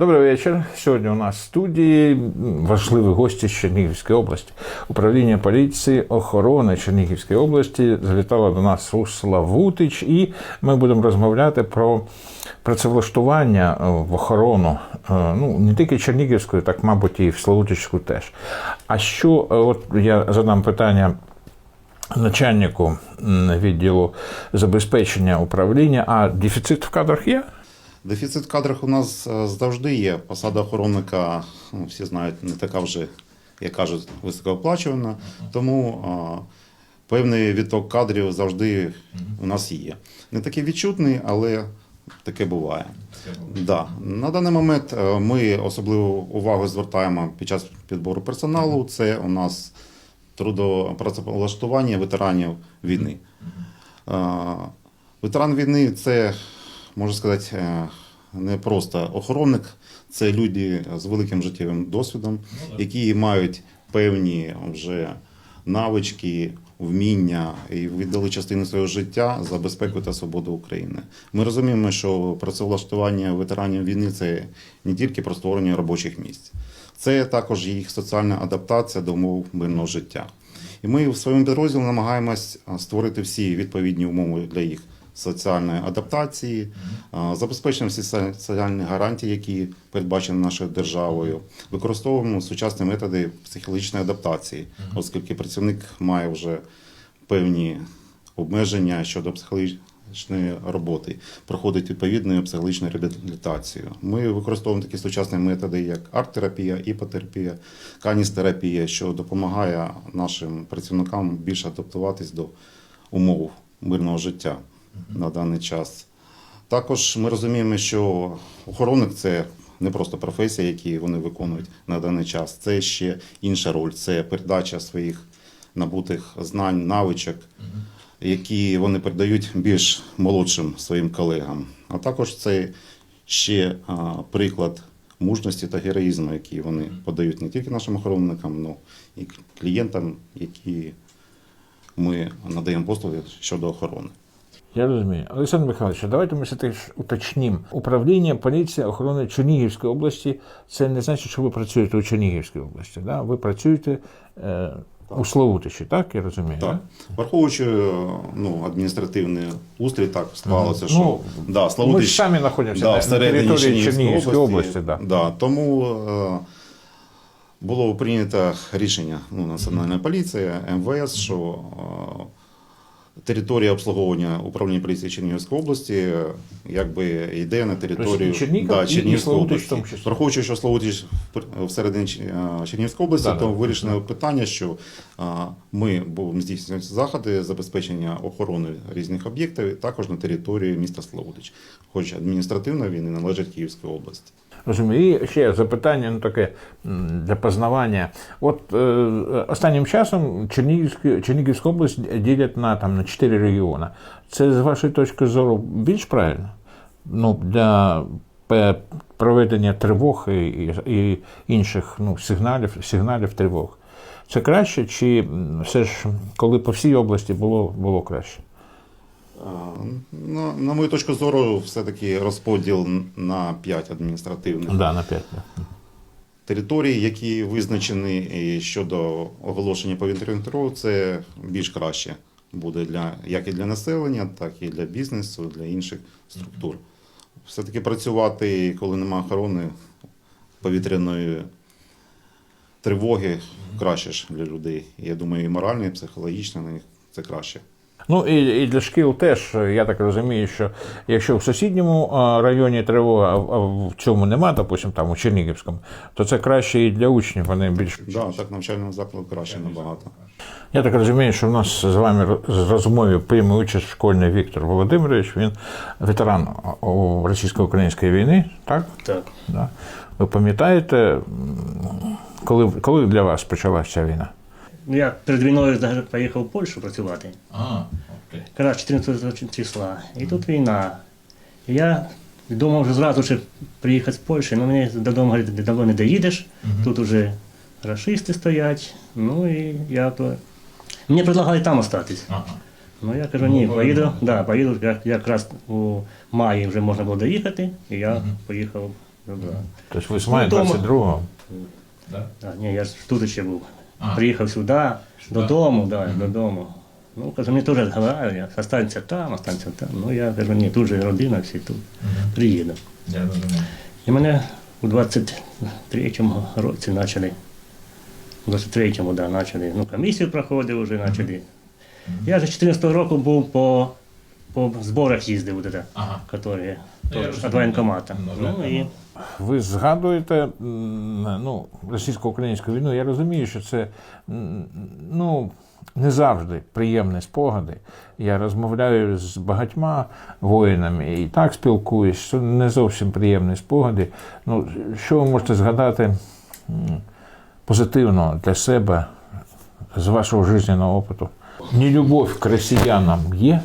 Добрий вечір. Сьогодні у нас в студії важливі гості з Чернігівської області. Управління поліції охорони Чернігівської області завітала до нас Руслава Вутич, і ми будемо розмовляти про працевлаштування е, в охорону е, ну, не тільки Чернігівської, так, мабуть, і в Славутичську теж. А що, е, от я задам питання начальнику відділу забезпечення управління, а дефіцит в кадрах є? Дефіцит в кадрах у нас е, завжди є. Посада охоронника, ну, всі знають, не така вже, як кажуть, високооплачувана. Тому а, певний відток кадрів завжди у нас є. Не такий відчутний, але таке буває. Да. На даний момент е, ми особливу увагу звертаємо під час підбору персоналу. Це у нас трудопрацевлаштування ветеранів війни. Е, Ветеран війни це, можна сказати, е, не просто охоронник, це люди з великим життєвим досвідом, які мають певні вже навички, вміння і віддали частину свого життя за безпеку та свободу України. Ми розуміємо, що працевлаштування ветеранів війни це не тільки про створення робочих місць, це також їх соціальна адаптація до умов мирного життя. І ми в своєму підрозділі намагаємось створити всі відповідні умови для їх соціальної адаптації, а, забезпечення всі соціальні гарантії, які передбачені нашою державою. Використовуємо сучасні методи психологічної адаптації, оскільки працівник має вже певні обмеження щодо психологічної роботи, проходить відповідну психологічну реабілітацію. Ми використовуємо такі сучасні методи, як арт-терапія, іпотерапія, каністерапія, що допомагає нашим працівникам більше адаптуватись до умов мирного життя на даний час. Також ми розуміємо, що охоронник це не просто професія, які вони виконують на даний час. Це ще інша роль, це передача своїх набутих знань, навичок, які вони передають більш молодшим своїм колегам. А також це ще приклад мужності та героїзму, які вони подають не тільки нашим охоронникам, але і клієнтам, які ми надаємо послуги щодо охорони. Я розумію. Олександр Михайлович, давайте ми все-таки ж уточнім. Управління поліції охорони Чернігівської області це не значить, що ви працюєте у Чернігівській області. Да? Ви працюєте е, у Славутичі, так я розумію? Так. да? Враховуючи ну, адміністративний устрій, так склалося, що Ну, да, Ми ж самі знаходимося да, на, на всередині території Чернігівської області. області. да. Да, тому е, було прийнято рішення ну, Національної поліції, МВС, що е, територія обслуговування управління поліції Чернігівської області якби йде на територію Тобто і- і Чернігівської області. Враховуючи, що Славутич всередині е, Чернігівської області, Да, то да. вирішено питання, що ми будемо здійснювати заходи забезпечення охорони різних об'єктів також на території міста Славутич, хоч адміністративно він і належить Київській області. Розумію. І ще запитання ну, таке для познавання. От е, останнім часом Чернігівську, область ділять на, там, на чотири регіони. Це з вашої точки зору більш правильно? Ну, для проведення тривог і, і інших ну, сигналів, сигналів тривог. Це краще, чи все ж, коли по всій області було, було краще? На, на мою точку зору, все-таки розподіл на 5 адміністративних Да, на п'ять. Да. територій, які визначені щодо оголошення повітряних тривог, це більш краще буде для як і для населення, так і для бізнесу, для інших структур. Все-таки працювати, коли немає охорони повітряної тривоги, краще ж для людей. Я думаю, і морально, і психологічно на них це краще. Ну і, і для шкіл теж, я так розумію, що якщо в сусідньому районі тривога, а в- цьому нема, допустим, там у Чернігівському, то це краще і для учнів, вони більш. Да, так навчального закладу краще набагато. Я так розумію, що в нас з вами розмові прийме участь школьний Віктор Володимирович, він ветеран у російсько-української війни, так? Так. Да. Ви пам'ятаєте, коли, коли для вас почалася ця війна? Ну, я перед війною даже поїхав в Польщу працювати. А, Якраз 14 числа. І тут війна. І я думав вже зразу ще приїхати з Польщі, але мені додому говорять, давно не доїдеш, тут уже рашисти стоять. Ну і я то. Мені предлагали там остатись. Ага. Ну я кажу, ні, поїду, да, поїду, як, якраз у маї вже можна було доїхати, і я поїхав Ну. Тобто ви з мая Ну, дома. 22-го. Да, ні, я ж тут ще був. А. Приїхав сюди, додому, да, додому. Ну, кажу, мені теж говорили, останься там, останься там. Ну, я кажу, ні, тут же родина, всі тут. Приїду. І мене у 23-му році почали. У 23-му, да, почали. Ну, комісію проходив вже, почали. Я ж 14-го року був по, по зборах їздив, вот это, Ага. которые Я тоже від воєнкомата. Ну, Ну, і. Ви згадуєте м, ну, російсько-українську війну. Я розумію, що це м, ну, не завжди приємні спогади. Я розмовляю з багатьма воїнами і так спілкуюсь, що не зовсім приємні спогади. Ну, що ви можете згадати м, позитивного для себе з вашого життєвого опиту? Нелюбов к росіянам є?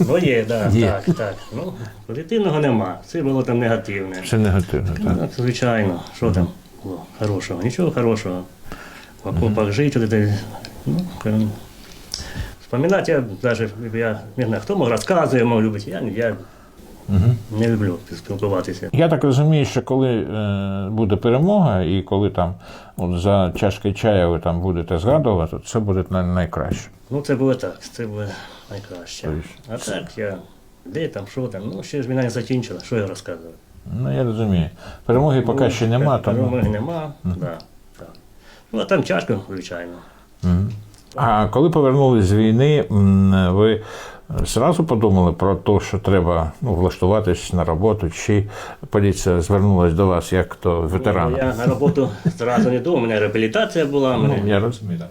Ну, є, да, Є. так, так. Ну, позитивного нема. Все було там негативне. Це негативно, так? Так, звичайно, що там було хорошого? Нічого хорошого. В окопах жити, это, ну, скажем, вспоминати я даже, я не знаю, хто мог розказує, мог любити, я, я не люблю спілкуватися. Я так розумію, що коли е, буде перемога, і коли там от за чашкою чая ви там будете згадувати, це буде най- найкраще. Ну, це було так, це було найкраще. А так я, де там, що там, ну, ще ж війна не закінчила, що я розказував. Ну я розумію. Перемоги поки ще нема, Перемоги тому. нема, да, так. Ну, а там тяжко, звичайно. Мгм. А коли повернулись з війни, ви зразу подумали про те, що треба ну, влаштуватись на роботу, чи поліція звернулась до вас як до Ну, ветерана? Я на роботу зразу не думав, у мене реабілітація була, Ну, мене я розумію, так.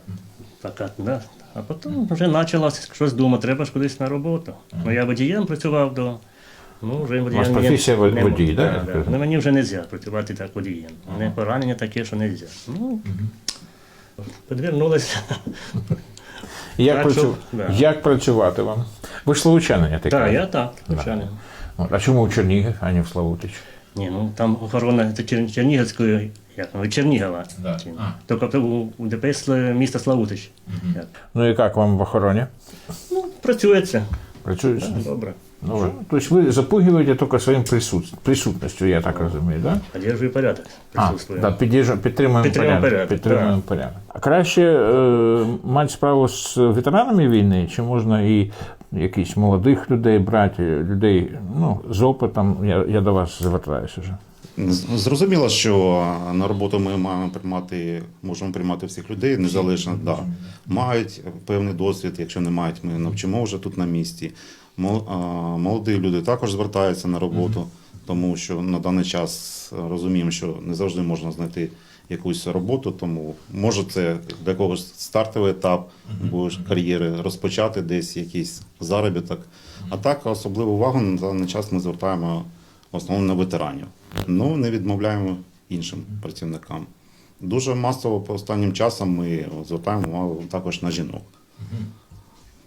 така, да. А потім вже почала щось думати, треба ж кудись на роботу. Ну, я водієм працював до. Ну, вже водієм. вас професія не- вод- водій, да, Да, да. Ну, мені вже не можна працювати так водієм. У мене поранення таке, що не можна. Ну, підвернулося. Як, працю... да. як працювати вам? Ви ж словучанин, я так Так, я так, звичайно. От, А чому в Чернігів, а не в Славутич? Ні, ну там охорона. Чернігівської, як ну, Чернігова. Да. А. Тільки у, у ДПС міста Славутич. Як. Ну і як вам в охороні? Ну, працюється. Працюєш? Добре. Добре. Тобто ви запугиваете только своїм присут... присутністю, я так розумію, да? Поддерживаю порядок. А, да, підтримуємо, Підтримуємо порядок. порядок, Підтримуємо да. порядок. А краще е, мати справу з ветеранами війни, чи можна і якісь молодих людей брати, людей ну, з опитом, я, я до вас звертаюся вже. Зрозуміло, що на роботу ми маємо приймати, можемо приймати всіх людей, незалежно, да. мають певний досвід, якщо не мають, ми навчимо вже тут на місці. Молоді люди також звертаються на роботу, тому що на даний час розуміємо, що не завжди можна знайти якусь роботу, тому може це для когось стартовий етап будеш кар'єри розпочати десь якийсь заробіток. А так особливу увагу на даний час ми звертаємо в основному на ветеранів. Ну не відмовляємо іншим працівникам. Дуже масово по останнім часом ми звертаємо увагу також на жінок.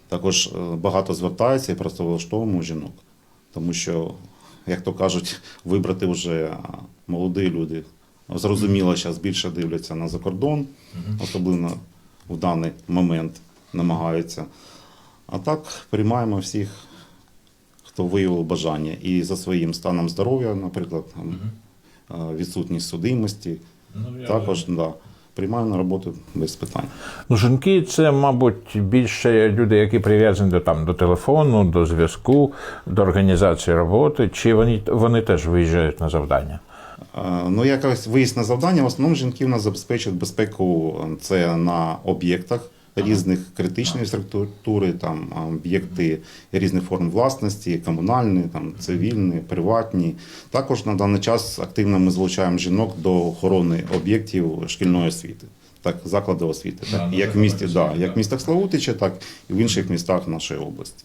Також е, багато звертається і працевлаштовуємо жінок. Тому що, як то кажуть, вибрати вже молоді люди. Зрозуміло, зараз більше дивляться на закордон, особливо в даний момент намагаються. А так приймаємо всіх, хто виявив бажання. І за своїм станом здоров'я, наприклад, там, відсутність судимості, також да, приймаємо на роботу без питань. Ну, жінки це, мабуть, більше люди, які прив'язані до, там, до телефону, до зв'язку, до організації роботи, чи вони, вони теж виїжджають на завдання? Ну, якось виїзд на завдання. В основному жінки в нас забезпечують безпеку е, це на об'єктах різних критичної структури, там об'єкти різних форм власності, комунальні, там цивільні, приватні. Також на даний час активно ми залучаємо жінок до охорони об'єктів шкільної освіти. Так, заклади освіти, так, ну, як в місті, да, як в містах Славутича, так і в інших містах нашої області.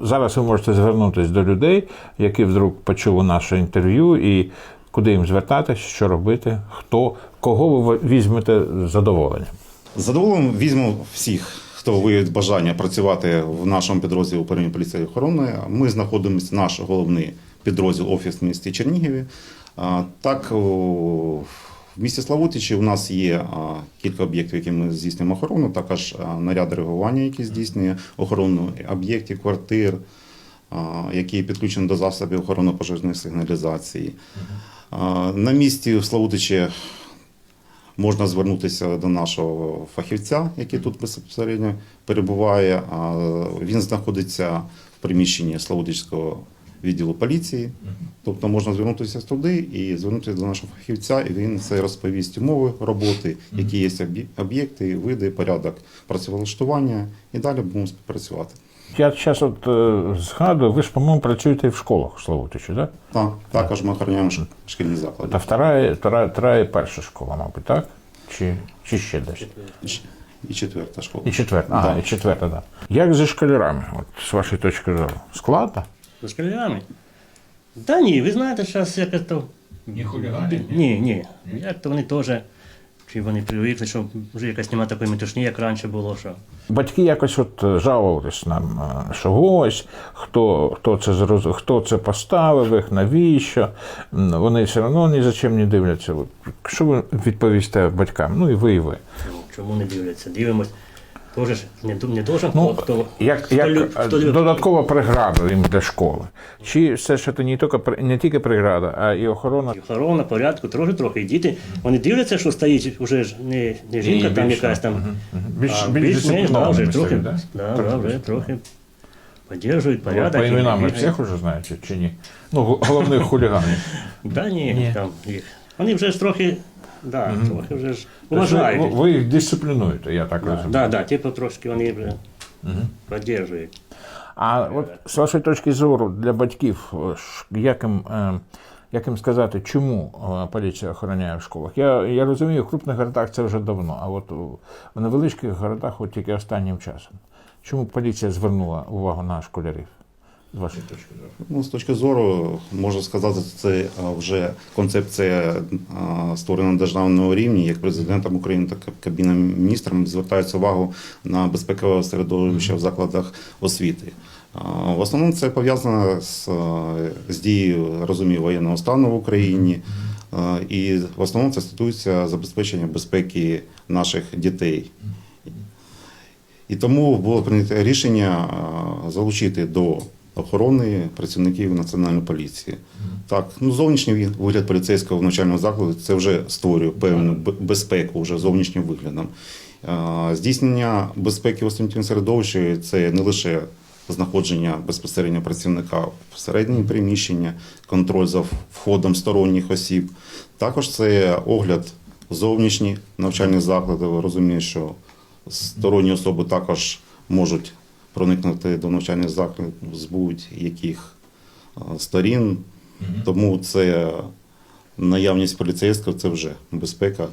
Зараз ви можете звернутися до людей, які вдруг почули наше інтерв'ю, і куди їм звертатись, що робити, хто, кого ви візьмете з задоволенням. З задоволенням візьму всіх, хто виявить бажання працювати в нашому підрозділі управління поліції охорони. Ми знаходимося, наш головний підрозділ офіс в місті Чернігові. А, Так, в місті Славутичі у нас є кілька об'єктів, які ми здійснюємо охорону, також наряд реагування, який здійснює охорону об'єктів, квартир, які підключені до засобів охорони пожежної сигналізації. На місці в Славутичі можна звернутися до нашого фахівця, який тут безпосередньо перебуває. Він знаходиться в приміщенні Славутичського відділу поліції. Тобто можна звернутися туди і звернутися до нашого фахівця, і він це розповість умови роботи, які є об'єкти, види, порядок працевлаштування, і далі будемо співпрацювати. Я зараз от е, згадую, ви ж, по-моєму, працюєте і в школах Славутичі, так? Так, також ми охороняємо ш- шкільні заклади. Та вторая, вторая, вторая і перша школа, мабуть, так? Чи, чи ще десь? І І четверта школа. І четверта. Ага, Да. і четверта, так. Як зі школярами, от, з вашої точки зору? Складно? З школярами? Та ні, ви знаєте, зараз якось то. Ні хуліганів, Ні, ні. Як то вони теж. Чи вони привикли, що вже якась немає такої метушні, як раніше було, що. Батьки якось от жалувались нам, е, що ось, хто, хто, це зроз... хто це поставив їх, навіщо. Вони все одно ні за чим не дивляться. Що ви відповісте батькам? Ну і ви, і ви. Чому не дивляться? Дивимось. Тоже ж не, не должен Ну, хто, як, хто як е, хто додаткова преграда їм для школи? Чи все ж це не тільки, не тільки преграда, а і охорона? Охорона, порядку, трохи трохи. І діти, вони дивляться, що стоїть уже ж не, не жінка І там більш, якась там. Більш, а більш да, вже трохи, да, да? да, вже трохи Ви порядок. По і іменам всіх уже знаєте, чи ні? Ну, головних хуліганів. Да, Ні. там їх. Вони вже ж трохи, да, трохи вже ж Тобто ви, ви їх дисциплінуєте, я так Да, розумію. да, да, типу трошки вони вже підтримують. А от з вашої точки зору для батьків, е, як їм, е, як їм сказати, чому е, поліція охороняє в школах? Я, я розумію, в крупних городах це вже давно, а от в невеличких городах от тільки останнім часом. Чому поліція звернула увагу на школярів? З вашої точки зору? Ну, з точки зору, можна сказати, це вже концепція створена на державному рівні, як президентом України, так і Кабіном міністром звертається увагу на безпекове середовище в закладах освіти. В основному це пов'язано з, з дією розумію, воєнного стану в Україні. І в основному це стосується забезпечення безпеки наших дітей. І тому було прийнято рішення залучити до охорони працівників національної поліції. Так, ну зовнішній вигляд поліцейського навчального закладу це вже створює певну безпеку вже зовнішнім виглядом. Здійснення безпеки в освітньому середовищі це не лише знаходження безпосередньо працівника в середньому приміщення, контроль за входом сторонніх осіб. Також це огляд зовнішніх навчальних закладів. Розумію, що сторонні особи також можуть проникнути до навчальних закладів з будь-яких сторін. Тому це наявність поліцейського це вже безпека.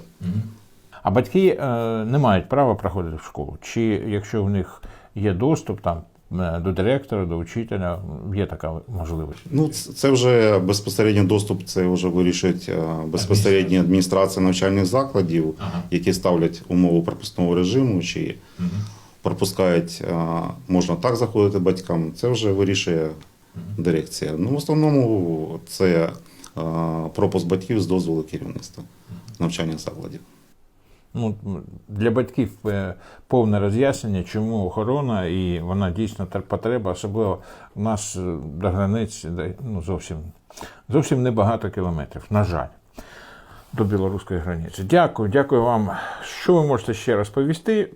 А батьки е, не мають права проходити в школу. Чи якщо в них є доступ там е, до директора, до учителя, є така можливість? Ну, це вже безпосередньо доступ, це вже вирішують е, безпосередньо адміністрація навчальних закладів, які ставлять умову пропускного режиму, чи пропускають, е, можна так заходити батькам. Це вже вирішує дирекція. Ну, в основному це е, пропуск батьків з дозволу керівництва навчальних закладів. Ну, для батьків е, повне роз'яснення, чому охорона, і вона дійсно тер- потреба, особливо у нас до границь ну, зовсім, зовсім небагато кілометрів, на жаль, до білоруської границі. Дякую, дякую вам. Що ви можете ще розповісти?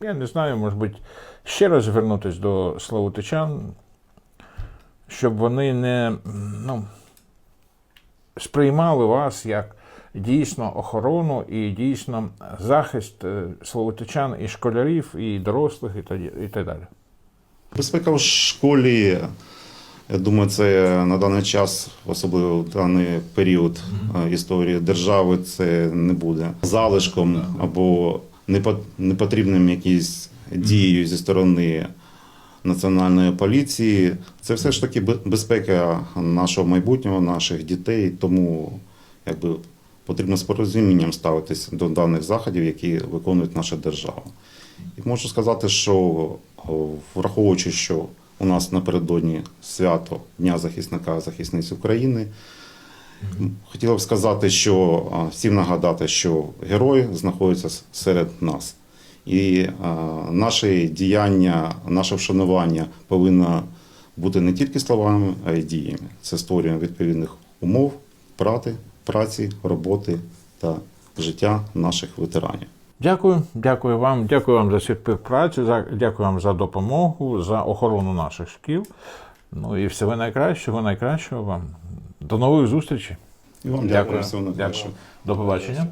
Я не знаю, може бути, ще раз звернутися до славутичан, щоб вони не ну, сприймали вас як дійсно охорону і дійсно захист е, словотичан і школярів, і дорослих, і так, далі. Безпека в школі, я думаю, це на даний час, особливо в даний період е, історії держави, це не буде залишком або непотрібним якісь дією зі сторони національної поліції. Це все ж таки безпека нашого майбутнього, наших дітей. Тому якби потрібно з порозумінням ставитися до даних заходів, які виконують наша держава. І можу сказати, що враховуючи, що у нас напередодні свято Дня захисника захисниць України, Хотіла б сказати, що всім нагадати, що герой знаходиться серед нас, і наше діяння, наше вшанування повинно бути не тільки словами, а й діями. Це створює відповідних умов, прати, праці, роботи та життя наших ветеранів. Дякую, дякую вам, дякую вам за співпрацю. За дякую вам за допомогу, за охорону наших шкіл. Ну і всього найкращого, найкращого вам. До нової зустрічі. І вам дякую. Дякую. Дякую. До побачення.